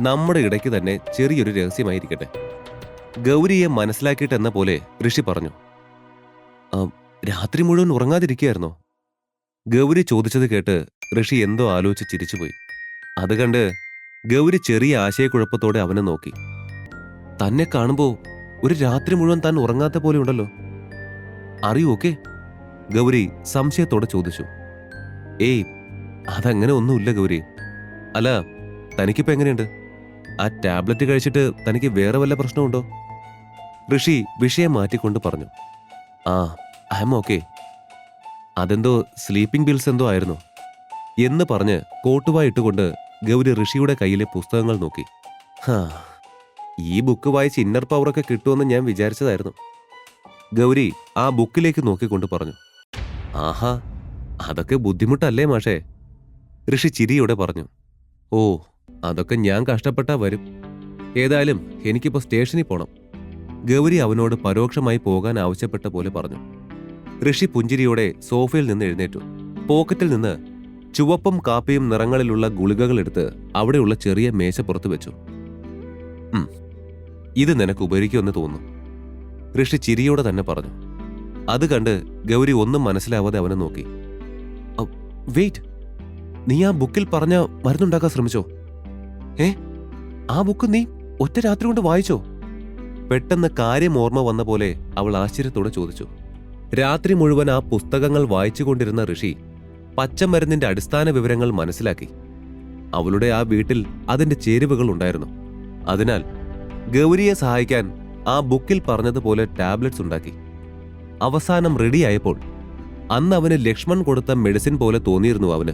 നമ്മുടെ ഇടയ്ക്ക് തന്നെ ചെറിയൊരു രഹസ്യമായിരിക്കട്ടെ. ഗൗരിയെ മനസ്സിലാക്കിയിട്ടെന്ന പോലെ ഋഷി പറഞ്ഞു. "ആ, രാത്രി മുഴുവൻ ഉറങ്ങാതിരിക്കുകയായിരുന്നോ? ഗൗരി ചോദിച്ചത് കേട്ട് ഋഷി എന്തോ ആലോചിച്ച് ചിരിച്ചുപോയി. അത് കണ്ട് ഗൗരി ചെറിയ ആശയക്കുഴപ്പത്തോടെ അവനെ നോക്കി. തന്നെ കാണുമ്പോൾ ഒരു രാത്രി മുഴുവൻ താൻ ഉറങ്ങാത്ത പോലെ ഉണ്ടല്ലോ. അറിയൂ ഓക്കെ. ഗൗരി സംശയത്തോടെ ചോദിച്ചു. ഏയ് അതങ്ങനെ ഒന്നുമില്ല ഗൗരി. അല്ല തനിക്കിപ്പോ എങ്ങനെയുണ്ട്? ആ ടാബ്ലറ്റ് കഴിച്ചിട്ട് തനിക്ക് വേറെ വല്ല പ്രശ്നമുണ്ടോ? ഋഷി വിഷയം മാറ്റിക്കൊണ്ട് പറഞ്ഞു. ആ ഐ എം ഓക്കെ. അതെന്തോ സ്ലീപ്പിംഗ് ബിൽസ് എന്തോ ആയിരുന്നു. എന്ന് പറഞ്ഞ് കോട്ടുവായി ഇട്ടുകൊണ്ട് ഗൗരി ഋഷിയുടെ കയ്യിലെ പുസ്തകങ്ങൾ നോക്കി. ഹാ ഈ ബുക്ക് വായിച്ച് ഇന്നർ പവറൊക്കെ കിട്ടുമെന്ന് ഞാൻ വിചാരിച്ചതായിരുന്നു. ഗൗരി ആ ബുക്കിലേക്ക് നോക്കിക്കൊണ്ട് പറഞ്ഞു. ആഹാ അതൊക്കെ ബുദ്ധിമുട്ടല്ലേ മാഷേ? ഋഷി ചിരിയോടെ പറഞ്ഞു. ഓ അതൊക്കെ ഞാൻ കഷ്ടപ്പെട്ടാ വരും. ഏതായാലും എനിക്കിപ്പോ സ്റ്റേഷനിൽ പോണം. ഗൗരി അവനോട് പരോക്ഷമായി പോകാൻ ആവശ്യപ്പെട്ട പോലെ പറഞ്ഞു. ഋഷി പുഞ്ചിരിയോടെ സോഫയിൽ നിന്ന് എഴുന്നേറ്റു. പോക്കറ്റിൽ നിന്ന് ചുവപ്പും കാപ്പിയും നിറങ്ങളിലുള്ള ഗുളികകൾ എടുത്ത് അവിടെയുള്ള ചെറിയ മേശപ്പുറത്ത് വെച്ചു. ഇത് നിനക്ക് ഉപകരിക്കുമെന്ന് തോന്നുന്നു. ഋഷി ചിരിയോടെ തന്നെ പറഞ്ഞു. അത് കണ്ട് ഗൗരി ഒന്നും മനസ്സിലാവാതെ അവനെ നോക്കി. വെയിറ്റ്. നീ ആ ബുക്കിൽ പറഞ്ഞ മരുന്നുണ്ടാക്കാൻ ശ്രമിച്ചോ? ഏ? ആ ബുക്ക് നീ ഒറ്റ രാത്രി കൊണ്ട് വായിച്ചോ? പെട്ടെന്ന് കാര്യം ഓർമ്മ വന്ന പോലെ അവൾ ആശ്ചര്യത്തോടെ ചോദിച്ചു. രാത്രി മുഴുവൻ ആ പുസ്തകങ്ങൾ വായിച്ചുകൊണ്ടിരുന്ന ഋഷി പച്ചമരുന്നിന്റെ അടിസ്ഥാന വിവരങ്ങൾ മനസ്സിലാക്കി. അവളുടെ ആ വീട്ടിൽ അതിന്റെ ചേരുവകൾ ഉണ്ടായിരുന്നു. അതിനാൽ ഗൗരിയെ സഹായിക്കാൻ ആ ബുക്കിൽ പറഞ്ഞതുപോലെ ടാബ്ലറ്റ്സ് ഉണ്ടാക്കി. അവസാനം റെഡിയായപ്പോൾ അന്ന് അവന് ലക്ഷ്മൺ കൊടുത്ത മെഡിസിൻ പോലെ തോന്നിയിരുന്നു അവന്.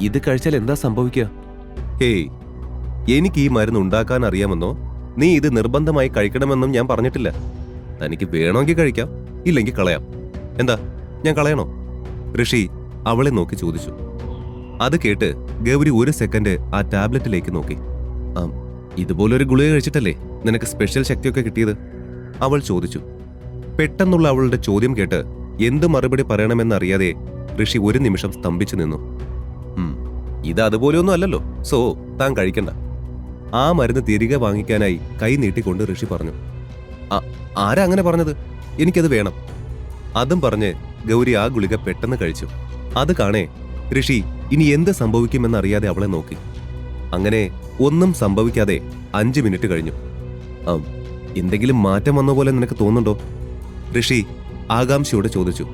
ഇത് കഴിച്ചാൽ എന്താ സംഭവിക്കുക? ഹേയ് എനിക്ക് ഈ മരുന്ന് ഉണ്ടാക്കാൻ അറിയാമെന്നോ? നീ ഇത് നിർബന്ധമായി കഴിക്കണമെന്നും ഞാൻ പറഞ്ഞിട്ടില്ല. തനിക്ക് വേണമെങ്കിൽ കഴിക്കാം ഇല്ലെങ്കിൽ കളയാം. എന്താ ഞാൻ കളയണോ? ഋഷി അവളെ നോക്കി ചോദിച്ചു. അത് കേട്ട് ഗൗരി ഒരു സെക്കൻഡ് ആ ടാബ്ലറ്റിലേക്ക് നോക്കി. ആ ഇതുപോലൊരു ഗുളിക കഴിച്ചിട്ടല്ലേ നിനക്ക് സ്പെഷ്യൽ ശക്തിയൊക്കെ കിട്ടിയത്? അവൾ ചോദിച്ചു. പെട്ടെന്നുള്ള അവളുടെ ചോദ്യം കേട്ട് എന്ത് മറുപടി പറയണമെന്നറിയാതെ ഋഷി ഒരു നിമിഷം സ്തംഭിച്ചു നിന്നു. ഇത് അതുപോലെയൊന്നും അല്ലല്ലോ സോ താൻ കഴിക്കണ്ട. ആ മരുന്ന് തിരികെ വാങ്ങിക്കാനായി കൈ നീട്ടിക്കൊണ്ട് ഋഷി പറഞ്ഞു. "ആ- ആരാ അങ്ങനെ പറഞ്ഞത്? എനിക്കത് വേണം. അതും പറഞ്ഞ് ഗൗരി ആ ഗുളിക പെട്ടെന്ന് കഴിച്ചു. അത് കാണേ ഋഷി ഇനി എന്ത് സംഭവിക്കുമെന്നറിയാതെ അവളെ നോക്കി. അങ്ങനെ ഒന്നും സംഭവിക്കാതെ അഞ്ച് മിനിറ്റ് കഴിഞ്ഞു. എന്തെങ്കിലും മാറ്റം വന്ന പോലെ നിനക്ക് തോന്നുന്നുണ്ടോ? ഋഷി ആകാംക്ഷയോടെ ചോദിച്ചു.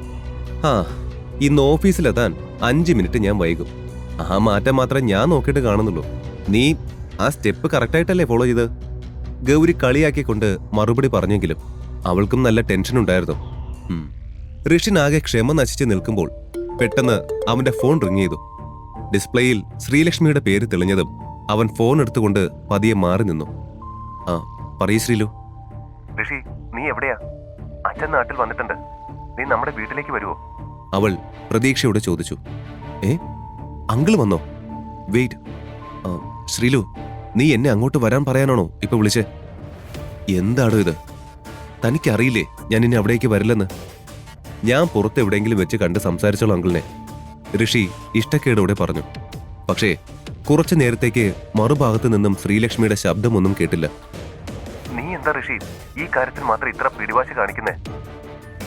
ആ ഇന്ന് ഓഫീസിലെത്താൻ അഞ്ച് മിനിറ്റ് ഞാൻ വൈകും. ആ മാറ്റം മാത്രമേ ഞാൻ നോക്കിയിട്ട് കാണുന്നുള്ളൂ. നീ ആ സ്റ്റെപ്പ് കറക്റ്റായിട്ടല്ലേ ഫോളോ ചെയ്ത് ഗൗരി കളിയാക്കിക്കൊണ്ട് മറുപടി പറഞ്ഞെങ്കിലും അവൾക്കും നല്ല ടെൻഷൻ ഉണ്ടായിരുന്നു. ഋഷിനാകെ ക്ഷമ നശിച്ച് നിൽക്കുമ്പോൾ പെട്ടെന്ന് അവന്റെ ഫോൺ റിങ് ചെയ്തു. ഡിസ്പ്ലേയിൽ ശ്രീലക്ഷ്മിയുടെ പേര് തെളിഞ്ഞതും അവൻ ഫോൺ എടുത്തുകൊണ്ട് പതിയെ മാറി നിന്നു. ആ പറയൂ ശ്രീലു. ഋഷി നീ എവിടെയാ? അച്ഛൻ നാട്ടിൽ വന്നിട്ടുണ്ട്. നീ നമ്മുടെ വീട്ടിലേക്ക് വരുമോ അവൾ പ്രതീക്ഷയോടെ ചോദിച്ചു. ഏ? അങ്കിൾ വന്നോ? വെയിറ്റ് ശ്രീലു നീ എന്നെ അങ്ങോട്ട് വരാൻ പറയാനാണോ ഇപ്പൊ വിളിച്ചേ? എന്താണോ ഇത്? തനിക്കറിയില്ലേ ഞാൻ ഇനി അവിടേക്ക് വരില്ലെന്ന്? ഞാൻ പുറത്ത് എവിടെയെങ്കിലും വെച്ച് കണ്ട് സംസാരിച്ചോളൂ അങ്കിളിനെ. ഋഷി ഇഷ്ടക്കേടോടെ പറഞ്ഞു. പക്ഷേ കുറച്ചു നേരത്തേക്ക് മറുഭാഗത്ത് നിന്നും ശ്രീലക്ഷ്മിയുടെ ശബ്ദമൊന്നും കേട്ടില്ല. നീ എന്താ ഋഷി? ഈ കാര്യത്തിൽ മാത്രം ഇത്ര പിടിവാശി കാണിക്കുന്നേ?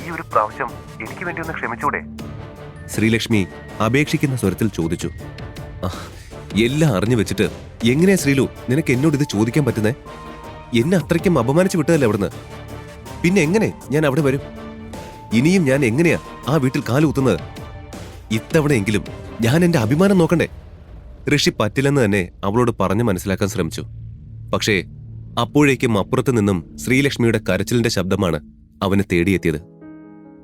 ഈ ഒരു പ്രാവശ്യം എനിക്ക് വേണ്ടി ഒന്ന് ക്ഷമിച്ചൂടെ? ശ്രീലക്ഷ്മി അപേക്ഷിക്കുന്ന സ്വരത്തിൽ ചോദിച്ചു. എല്ലാം അറിഞ്ഞു വെച്ചിട്ട് എങ്ങനെയാ ശ്രീലു? നിനക്ക് എന്നോട് ഇത് ചോദിക്കാൻ പറ്റുന്നേ? എന്നെ അത്രയ്ക്കും അപമാനിച്ചു വിട്ടതല്ലേ അവിടുന്ന്? പിന്നെ എങ്ങനെ ഞാൻ അവിടെ വരും? ഇനിയും ഞാൻ എങ്ങനെയാ ആ വീട്ടിൽ കാലുകുത്തുന്നത് ഇത്തവണയെങ്കിലും ഞാൻ എന്റെ അഭിമാനം നോക്കണ്ടേ? ഋഷി പറ്റില്ലെന്ന് തന്നെ അവളോട് പറഞ്ഞു മനസ്സിലാക്കാൻ ശ്രമിച്ചു. പക്ഷേ അപ്പോഴേക്കും അപ്പുറത്തു നിന്നും ശ്രീലക്ഷ്മിയുടെ കരച്ചിലിന്റെ ശബ്ദമാണ് അവനെ തേടിയെത്തിയത്.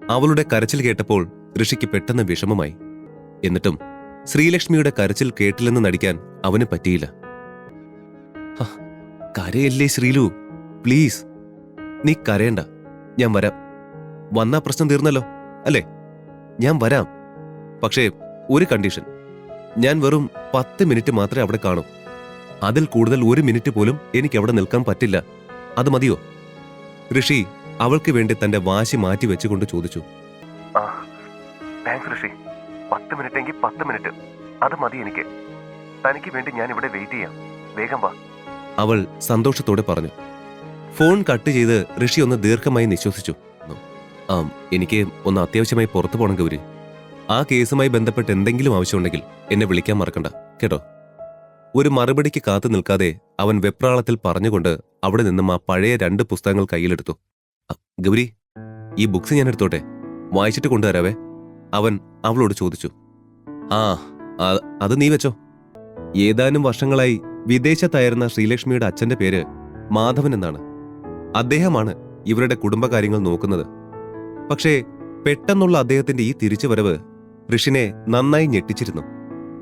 അവളുടെ കരച്ചിൽ കേട്ടപ്പോൾ ഋഷിക്ക് പെട്ടെന്ന് വിഷമമായി. എന്നിട്ടും ശ്രീലക്ഷ്മിയുടെ കരച്ചിൽ കേട്ടില്ലെന്ന് നടിക്കാൻ അവന് പറ്റിയില്ല. കരയല്ലേ ശ്രീലു? പ്ലീസ്. നീ കരയണ്ട. ഞാൻ വരാം. വന്നാ പ്രശ്നം തീർന്നല്ലോ അല്ലേ? ഞാൻ വരാം. പക്ഷേ ഒരു കണ്ടീഷൻ. ഞാൻ വെറും പത്ത് മിനിറ്റ് മാത്രമേ അവിടെ കാണൂ. അതിൽ കൂടുതൽ ഒരു മിനിറ്റ് പോലും എനിക്ക് അവിടെ നിൽക്കാൻ പറ്റില്ല. അത് മതിയോ? ഋഷി അവൾക്ക് വേണ്ടി തന്റെ വാശി മാറ്റി വെച്ചുകൊണ്ട് ചോദിച്ചു താങ്ക്സ് ഋഷി പത്ത് മിനിറ്റ് എങ്കിൽ പത്ത് മിനിറ്റ്. അത് മതി എനിക്ക്. തനിക്ക് വേണ്ടി ഞാൻ ഇവിടെ വെയിറ്റ് ചെയ്യാം. വേഗം വാ. അവൾ സന്തോഷത്തോടെ പറഞ്ഞു. ഫോൺ കട്ട് ചെയ്ത് ഋഷി ഒന്ന് ദീർഘമായി നിശ്വസിച്ചു. ആ എനിക്ക് ഒന്ന് അത്യാവശ്യമായി പുറത്തു പോകണം ഗൗരി. ആ കേസുമായി ബന്ധപ്പെട്ട് എന്തെങ്കിലും ആവശ്യമുണ്ടെങ്കിൽ എന്നെ വിളിക്കാൻ മറക്കണ്ട കേട്ടോ? ഒരു മറുപടിക്ക് കാത്തു നിൽക്കാതെ അവൻ വെപ്രാളത്തിൽ പറഞ്ഞുകൊണ്ട് അവിടെ നിന്നും ആ പഴയ രണ്ട് പുസ്തകങ്ങൾ കയ്യിലെടുത്തു. "അ, ഗൗരി ഈ ബുക്സ് ഞാൻ എടുത്തോട്ടെ വായിച്ചിട്ട് കൊണ്ടുവരാവേ. അവൻ അവളോട് ചോദിച്ചു ആ അത് നീ വെച്ചോ. ഏതാനും വർഷങ്ങളായി വിദേശത്തായിരുന്ന ശ്രീലക്ഷ്മിയുടെ അച്ഛന്റെ പേര് മാധവൻ എന്നാണ്. അദ്ദേഹമാണ് ഇവരുടെ കുടുംബകാര്യങ്ങൾ നോക്കുന്നത്. പക്ഷേ പെട്ടെന്നുള്ള അദ്ദേഹത്തിന്റെ ഈ തിരിച്ചുവരവ് ഋഷിനെ നന്നായി ഞെട്ടിച്ചിരുന്നു.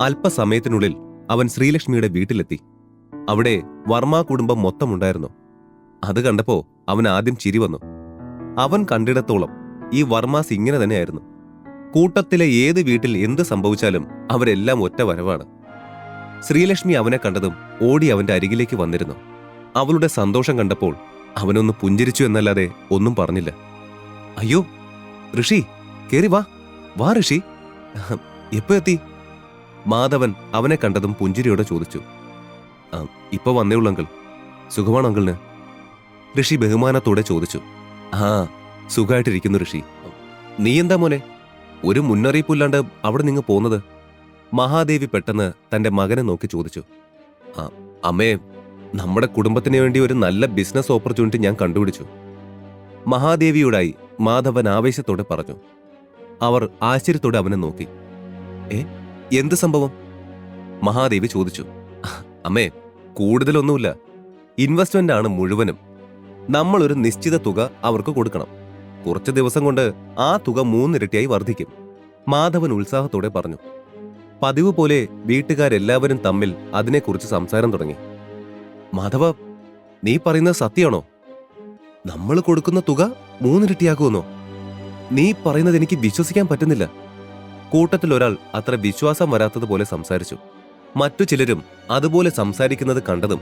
അല്പസമയത്തിനുള്ളിൽ അവൻ ശ്രീലക്ഷ്മിയുടെ വീട്ടിലെത്തി. അവിടെ വർമ്മ കുടുംബം മൊത്തമുണ്ടായിരുന്നു. അത് കണ്ടപ്പോ അവൻ ആദ്യം ചിരി വന്നു. അവൻ കണ്ടിടത്തോളം ഈ വർമാസ് ഇങ്ങനെ തന്നെയായിരുന്നു. കൂട്ടത്തിലെ ഏത് വീട്ടിൽ എന്ത് സംഭവിച്ചാലും അവരെല്ലാം ഒറ്റ വരവാണ്. ശ്രീലക്ഷ്മി അവനെ കണ്ടതും ഓടി അവന്റെ അരികിലേക്ക് വന്നിരുന്നു. അവളുടെ സന്തോഷം കണ്ടപ്പോൾ അവനൊന്ന് പുഞ്ചിരിച്ചു എന്നല്ലാതെ ഒന്നും പറഞ്ഞില്ല. അയ്യോ ഋഷി കേറി വാ വാ ഋഷി. എപ്പോ എത്തി? മാധവൻ അവനെ കണ്ടതും പുഞ്ചിരിയോടെ ചോദിച്ചു. "ആ, ഇപ്പൊ വന്നേ ഉള്ളു അങ്കിൾ സുഖമാണോ അങ്കിളിന്? ഋഷി ബഹുമാനത്തോടെ ചോദിച്ചു. ആ സുഖമായിട്ടിരിക്കുന്നു ഋഷി. നീ എന്താ മോനെ? ഒരു മുന്നറിയിപ്പില്ലാണ്ട് അവിടെ നിങ്ങൾ പോകുന്നത് മഹാദേവി പെട്ടെന്ന് തന്റെ മകനെ നോക്കി ചോദിച്ചു. "ആ, അമ്മേ നമ്മുടെ കുടുംബത്തിന് വേണ്ടി ഒരു നല്ല ബിസിനസ് ഓപ്പർച്യൂണിറ്റി ഞാൻ കണ്ടുപിടിച്ചു. മഹാദേവിയോടായി മാധവൻ ആവേശത്തോടെ പറഞ്ഞു. അവർ ആശ്ചര്യത്തോടെ അവനെ നോക്കി. ഏ എന്ത് സംഭവം? മഹാദേവി ചോദിച്ചു. അമ്മേ കൂടുതലൊന്നുമില്ല. ഇൻവെസ്റ്റ്മെന്റ് ആണ് മുഴുവനും. നമ്മളൊരു നിശ്ചിത തുക അവർക്ക് കൊടുക്കണം. കുറച്ച് ദിവസം കൊണ്ട് ആ തുക മൂന്നിരട്ടിയായി വർദ്ധിക്കും. മാധവൻ ഉത്സാഹത്തോടെ പറഞ്ഞു. പതിവ് പോലെ വീട്ടുകാരെല്ലാവരും തമ്മിൽ അതിനെക്കുറിച്ച് സംസാരം തുടങ്ങി. മാധവ നീ പറയുന്നത് സത്യമാണോ? നമ്മൾ കൊടുക്കുന്ന തുക മൂന്നിരട്ടിയാക്കുമെന്നോ നീ പറയുന്നത് എനിക്ക് വിശ്വസിക്കാൻ പറ്റുന്നില്ല. കൂട്ടത്തിൽ ഒരാൾ അത്ര വിശ്വാസം വരാത്തതുപോലെ സംസാരിച്ചു. മറ്റു ചിലരും അതുപോലെ സംസാരിക്കുന്നത് കണ്ടതും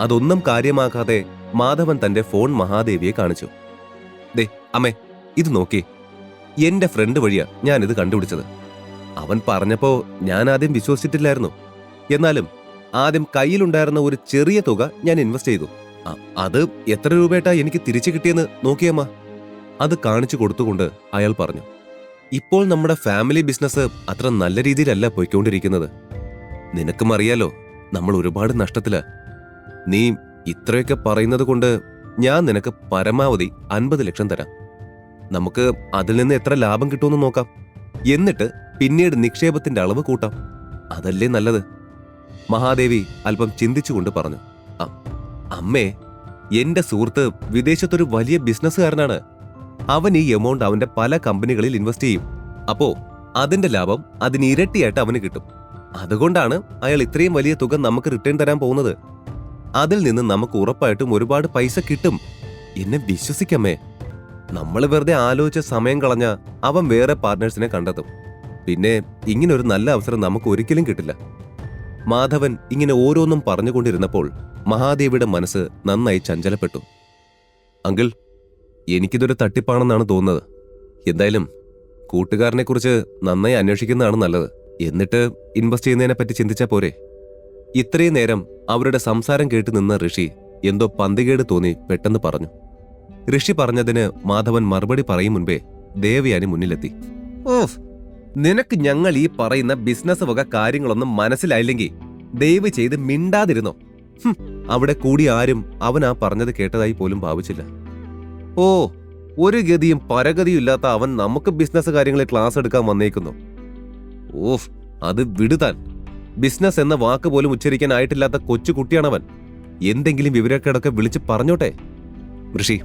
അതൊന്നും കാര്യമാക്കാതെ മാധവൻ തന്റെ ഫോൺ മഹാദേവിയെ കാണിച്ചു. അമ്മേ ഇത് നോക്കി. എന്റെ ഫ്രണ്ട് വഴിയാ ഇത് കണ്ടുപിടിച്ചത്. അവൻ പറഞ്ഞപ്പോ ഞാൻ ആദ്യം വിശ്വസിച്ചിട്ടില്ലായിരുന്നു. എന്നാലും ആദ്യം കയ്യിലുണ്ടായിരുന്ന ഒരു ചെറിയ തുക ഞാൻ ഇൻവെസ്റ്റ് ചെയ്തു. അത് എത്ര രൂപയായിട്ടാ എനിക്ക് തിരിച്ചു കിട്ടിയെന്ന് നോക്കിയമ്മ അത് കാണിച്ചു കൊടുത്തുകൊണ്ട് അയാൾ പറഞ്ഞു ഇപ്പോൾ നമ്മുടെ ഫാമിലി ബിസിനസ് അത്ര നല്ല രീതിയിലല്ല പോയിക്കൊണ്ടിരിക്കുന്നത്. നിനക്കും അറിയാലോ നമ്മൾ ഒരുപാട് നഷ്ടത്തില. നീ ഇത്രയൊക്കെ പറയുന്നത് കൊണ്ട് ഞാൻ നിനക്ക് പരമാവധി അൻപത് ലക്ഷം തരാം. നമുക്ക് അതിൽ നിന്ന് എത്ര ലാഭം കിട്ടുമെന്ന് നോക്കാം. എന്നിട്ട് പിന്നീട് നിക്ഷേപത്തിന്റെ അളവ് കൂട്ടാം. അതല്ലേ നല്ലത്? മഹാദേവി അല്പം ചിന്തിച്ചുകൊണ്ട് പറഞ്ഞു "അ- അമ്മേ എന്റെ സുഹൃത്ത് വിദേശത്തൊരു വലിയ ബിസിനസ്സുകാരനാണ്. അവൻ ഈ എമൗണ്ട് അവന്റെ പല കമ്പനികളിൽ ഇൻവെസ്റ്റ് ചെയ്യും. അപ്പോ അതിന്റെ ലാഭം അതിന് ഇരട്ടിയായിട്ട് അവന് കിട്ടും. അതുകൊണ്ടാണ് അയാൾ ഇത്രയും വലിയ തുക നമുക്ക് റിട്ടേൺ തരാൻ പോകുന്നത്. അതിൽ നിന്ന് നമുക്ക് ഉറപ്പായിട്ടും ഒരുപാട് പൈസ കിട്ടും. എന്നെ വിശ്വസിക്കമ്മേ. നമ്മൾ വെറുതെ ആലോചിച്ച സമയം കളഞ്ഞ അവൻ വേറെ പാർട്ട്നേഴ്സിനെ കണ്ടെത്തും പിന്നെ ഇങ്ങനെ ഒരു നല്ല അവസരം നമുക്ക് ഒരിക്കലും കിട്ടില്ല. മാധവൻ ഇങ്ങനെ ഓരോന്നും പറഞ്ഞുകൊണ്ടിരുന്നപ്പോൾ മഹാദേവിയുടെ മനസ്സ് നന്നായി ചഞ്ചലപ്പെട്ടു. അങ്കിൾ എനിക്കിതൊരു തട്ടിപ്പാണെന്നാണ് തോന്നുന്നത്. എന്തായാലും കൂട്ടുകാരനെ കുറിച്ച് നന്നായി അന്വേഷിക്കുന്നതാണ് നല്ലത്. എന്നിട്ട് ഇൻവെസ്റ്റ് ചെയ്യുന്നതിനെ പറ്റി ചിന്തിച്ചാൽ പോരെ. ഇത്രയും നേരം അവരുടെ സംസാരം കേട്ട് നിന്ന ഋഷി എന്തോ പന്തികേട് തോന്നി പെട്ടെന്ന് പറഞ്ഞു. ഋഷി പറഞ്ഞതിന് മാധവൻ മറുപടി പറയും മുൻപേ ദേവയാനി മുന്നിലെത്തി. ഓഫ് നിനക്ക് ഞങ്ങൾ ഈ പറയുന്ന ബിസിനസ് വക കാര്യങ്ങളൊന്നും മനസ്സിലായില്ലെങ്കിൽ ദയവ് ചെയ്ത് മിണ്ടാതിരുന്നോ? അവിടെ കൂടി ആരും അവൻ ആ പറഞ്ഞത് കേട്ടതായി പോലും ഭാവിച്ചില്ല. ഓ ഒരു ഗതിയും പരഗതിയും ഇല്ലാത്ത അവൻ നമുക്ക് ബിസിനസ് കാര്യങ്ങളിൽ ക്ലാസ് എടുക്കാൻ വന്നേക്കുന്നു. ഓഫ് അത് വിടുതാൻ. ബിസിനസ് എന്ന വാക്ക് പോലും ഉച്ചരിക്കാനായിട്ടില്ലാത്ത കൊച്ചു കുട്ടിയാണവൻ എന്തെങ്കിലും വിവരക്കേടൊക്കെ വിളിച്ച് പറഞ്ഞോട്ടെ? ഋഷി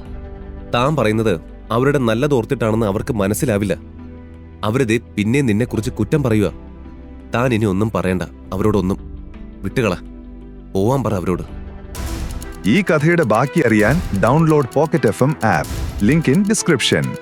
താൻ പറയുന്നത് അവരുടെ നല്ലതോർത്തിട്ടാണെന്ന് അവർക്ക് മനസ്സിലാവില്ല. അവരത് പിന്നെ നിന്നെക്കുറിച്ച് കുറ്റം പറയുക. താൻ ഇനി ഒന്നും പറയണ്ട. അവരോടൊന്നും. വിട്ടുകള. പോവാൻ പറ അവരോട്. ഈ കഥയുടെ ബാക്കി അറിയാൻ download pocket F M app. Link in description.